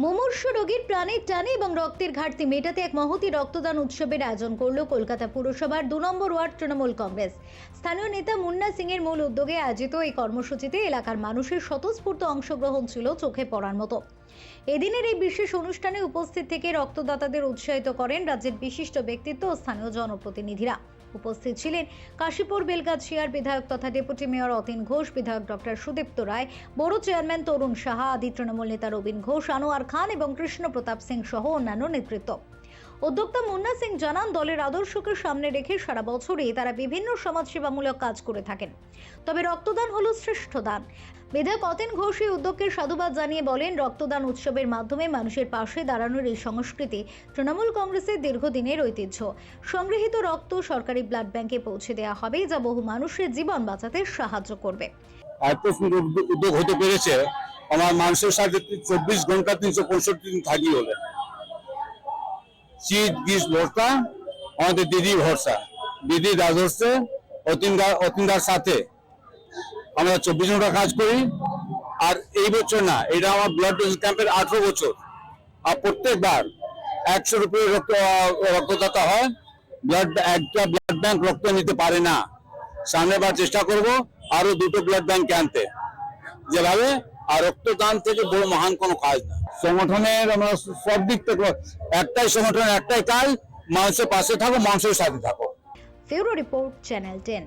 মুমূর্ষ রোগীর প্রাণের টানে এবং রক্তের ঘাটতি মেটাতে এক মহতি রক্তদান উৎসবের আয়োজন করল কলকাতা পুরসভার দু নম্বর ওয়ার্ড তৃণমূল কংগ্রেস। স্থানীয় নেতা মুন্না সিং এর মূল উদ্যোগে আয়োজিত এই কর্মসূচিতে এলাকার মানুষের স্বতঃস্ফূর্ত অংশগ্রহণ ছিল চোখে পড়ার মতো। এদিনের এই বিশেষ অনুষ্ঠানে উপস্থিত থেকে রক্তদাতাদের উৎসাহিত করেন রাজ্যের বিশিষ্ট ব্যক্তিত্ব ও স্থানীয় জনপ্রতিনিধিরা। উপস্থিত ছিলেন কাশীপুর বেলগাছিয়ার বিধায়ক তথা ডেপুটি মেয়র অতীন ঘোষ, বিধায়ক ডক্টর সুদীপ্ত রায়, বড় চেয়ারম্যান তরুণ সাহা, আদি তৃণমূল নেতা রবীন ঘোষ, আনোয়ার খান এবং কৃষ্ণ প্রতাপ সিং সহ অন্যান্য নেতৃত্ব। উদ্যোক্তা মুন্না সিং জানান, দলের আদর্শকে সামনে রেখে সারা বছরই তারা বিভিন্ন সমাজসেবামূলক কাজ করে থাকেন। তবে রক্তদান হলো শ্রেষ্ঠ দান। বিধায়ক অতীন ঘোষ এই উদ্যোগকে সাধুবাদ জানিয়ে বলেন, রক্তদান উৎসবের মাধ্যমে মানুষের পাশে দাঁড়ানোর এই সংস্কৃতি তৃণমূল কংগ্রেসের দীর্ঘদিনের ঐতিহ্য। সংগৃহীত রক্ত সরকারি ব্লাড ব্যাংকে পৌঁছে দেওয়া হবে, যা বহু মানুষের জীবন বাঁচাতে সাহায্য করবে। উদ্যোগ- হতে পেরেছে, আমার মানুষের সাথে চব্বিশ ঘণ্টা তিনশো পঁয়ষট্টি দিন থাকি হলে শীত, গ্রীষ্ম ভরসা আমাদের দিদি ভরসা। দিদি রাজস্বে অতীনদার অতীনদার সাথে। আমরা চব্বিশ ঘণ্টা কাজ করি। আর এই বছর না, এটা আমার ব্লাড ডোনেশন ক্যাম্পের আঠারো বছর। আর প্রত্যেকবার একশো রুপির রক্ত, রক্তদাতা হয়। ব্লাড একটা ব্লাড ব্যাংক রক্ত নিতে পারে না। সামনের বার চেষ্টা করব আরও দুটো ব্লাড ব্যাংক আনতে যেভাবে, আর রক্তদান থেকে বড় মহান কোনো কাজ না। সংগঠনের আমরা সব দিক থেকে, একটাই সংগঠন, একটাই কাজ, মানুষের পাশে থাকো, মানুষের সাথে থাকো। ফেরো রিপোর্ট, চ্যানেল টেন।